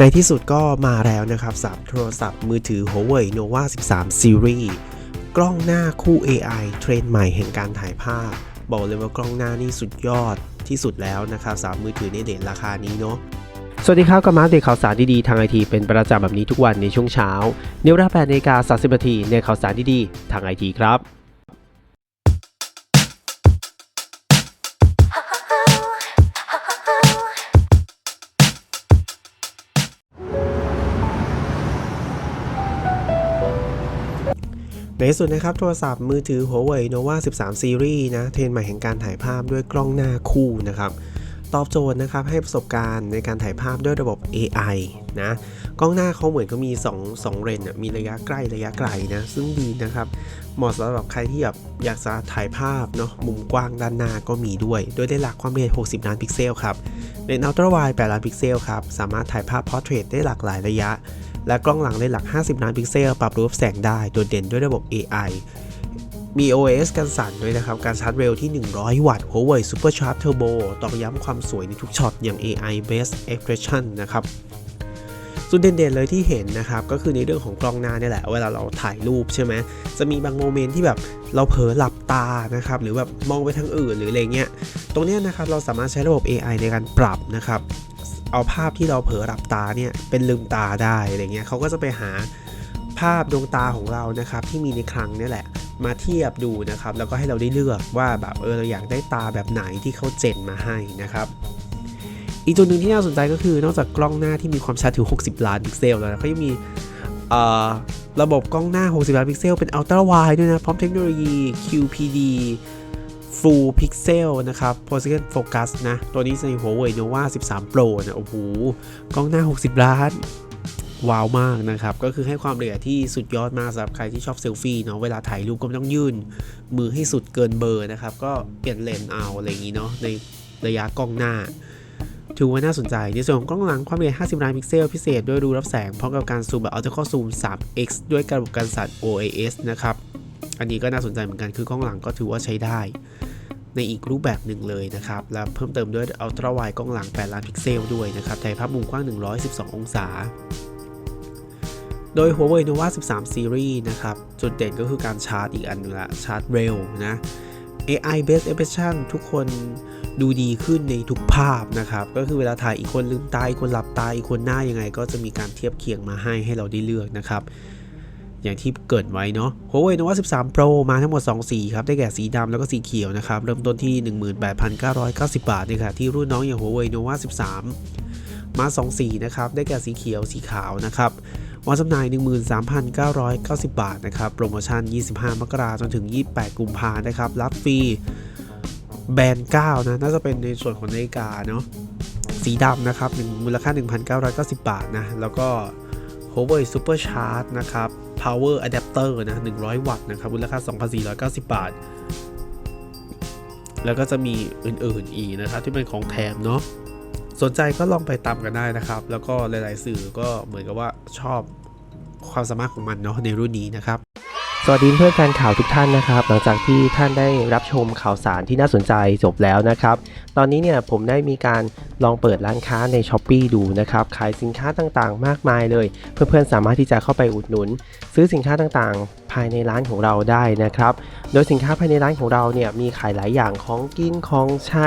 ในที่สุดก็มาแล้วนะครับสำหรับโทรศัพท์มือถือ Huawei Nova 13 Series กล้องหน้าคู่ AI เทรนใหม่แห่งการถ่ายภาพ บอกเลยว่ากล้องหน้านี่สุดยอดที่สุดแล้วนะครับสำหรับมือถือในเด่นราคานี้เนาะสวัสดีครับกับมาเดตข่าวสารดีๆทางไอทีเป็นประจำแบบนี้ทุกวันในช่วงเช้าในวลา8นาฬิกา30นาทีในข่าวสารดีๆทางไอทีครับ ในสุดนะครับ โทรศัพท์มือถือ Huawei Nova 13 Series นะ เทรนใหม่แห่งการถ่ายภาพด้วยกล้องหน้าคู่นะครับ ตอบโจทย์นะครับให้ประสบการณ์ในการถ่ายภาพด้วยระบบ AI นะกล้องหน้าเขาเหมือนก็มี 2 2เลนอะมีระยะใกล้ระยะไกลนะซึ่งดีนะครับเหมาะสำหรับใครที่แบบอยากจะถ่ายภาพเนาะมุมกว้างด้านหน้าก็มีด้วย โดยได้หลักความละเอียด 60 ล้านพิกเซลครับเลนส์อัลตร้าไวด์8ล้านพิกเซลครับสามารถถ่ายภาพพอร์เทรตได้หลากหลายระยะ และกล้องหลังได้หลัก 50 ล้านพิกเซล ปรับรูปแสงได้โดดเด่นด้วยระบบ AI มี OS กันสั่นด้วยนะครับ การชาร์จเร็วที่ 100 วัตต์ Huawei Super Charge Turbo ตอกย้ำความสวยในทุกช็อตอย่าง AI Based Expression นะครับส่วนเด่นๆเลยที่เห็นนะครับ ก็คือในเรื่องของกล้องหน้านี่แหละ เวลาเราถ่ายรูปใช่ไหมจะมีบางโมเมนต์ที่แบบเราเผลอหลับตานะครับ หรือแบบมองไปทางอื่นหรืออะไรเงี้ย ตรงนี้นะครับเราสามารถใช้ระบบ AI ในการปรับนะครับ เอาภาพที่เราเผลอหลับตาเนี่ยเป็นลืมตาได้อะไรเงี้ยเขาก็จะไปหาภาพดวงตาของเรานะครับที่มีในคลังเนี่ยแหละ มาเทียบดูนะครับ แล้วก็ให้เราได้เลือกว่าแบบเออเราอยากได้ตาแบบไหนที่เขาเจนมาให้นะครับอีกตัวหนึ่งที่น่าสนใจก็คือนอกจากกล้องหน้าที่มีความชัดถึง 60 ล้านพิกเซลแล้วนะเขายังมีระบบกล้องหน้า 60 ล้านพิกเซล เป็นอัลตร้าไวด์ด้วยนะ พร้อมเทคโนโลยี QPD Full Pixel นะครับ Position Focus นะ ตัวนี้ใน Huawei Nova 13 Pro นะ โอ้โห กล้องหน้า 60 ล้าน ว้าวมากนะครับ ก็คือให้ความละเอียดที่สุดยอดมากสำหรับใครที่ชอบเซลฟี่เนาะเวลาถ่ายรูปก็ไม่ต้องยื่น มือให้สุดเกินเบอร์นะครับ ก็เปลี่ยนเลนส์เอาอะไรอย่างนี้เนาะในระยะกล้องหน้าถือว่าน่าสนใจ ในส่วนของกล้องหลังความละเอียด 50 ล้านพิกเซลพิเศษด้วยรูรับแสงพร้อมกับการซูมแบบ Optical Zoom 3x ด้วยระบบการสั่น OIS นะครับ อันนี้ก็น่าสนใจเหมือนกันคือกล้องหลังก็ถือว่าใช้ได้ ในอีกรูปแบบหนึ่งเลยนะครับ และเพิ่มเติมด้วย Ultra Wide กล้องหลัง 8 ล้านพิกเซลด้วยนะครับถ่ายภาพมุมกว้าง 112 องศา โดย Huawei Nova 13 Series นะครับ จุดเด่นก็คือการชาร์จอีกอันหนึงละชาร์จเร็วนะ AI based expression ทุกคนดูดีขึ้นในทุกภาพนะครับ ก็คือเวลาถ่ายอีกคนลืมตาอีกคนหลับตาอีกคนหน้ายังไง ก็จะมีการเทียบเคียงมาให้ให้เราได้เลือกนะครับ อย่างที่เกิดไว้เนาะ Huawei Nova 13 Pro มาทั้งหมด 2 สีครับ ได้แก่สีดำแล้วก็สีเขียวนะครับ เริ่มต้นที่ 18,990 บาทเนี่ยค่ะที่รุ่นน้องอย่าง Huawei Nova 13 มา 2 สีนะครับ ได้แก่สีเขียวสีขาวนะครับ วันจำหน่าย 13,990 บาทนะครับ โปรโมชั่น 25 มกราจนถึง 28 กุมภานะครับ รับฟรีแบรนด์ 9 นะ น่าจะเป็นในส่วนของนาฬิกาเนาะ สีดำนะครับหนึ่งมูลค่า 1,990 บาทนะ แล้วก็ Huawei Super Charge นะครับ Power Adapter นะ 100 วัตต์นะครับ มูลค่า 2,490 บาท แล้วก็จะมีอื่นๆอีกนะครับที่เป็นของแถมเนาะ สนใจก็ลองไปตามกันได้นะครับ แล้วก็หลาย ๆ สื่อก็เหมือนกับว่าชอบความสามารถของมันเนาะในรุ่นนี้นะครับ สวัสดีเพื่อนแฟนข่าวทุกท่านนะครับ หลังจากที่ท่านได้รับชมข่าวสารที่น่าสนใจจบแล้วนะครับ ตอนนี้เนี่ยผมได้มีการลองเปิดร้านค้าใน s h อ p e e ดูนะครับ ขายสินค้าต่างๆ มากมายเลย เพื่อนๆสามารถที่จะเข้าไปอุดหนุน ซื้อสินค้าต่างๆ ภายในร้านของเราได้นะครับ โดยสินค้าภายในร้านของเราเนี่ยมีขายหลายอย่างของกินของใช้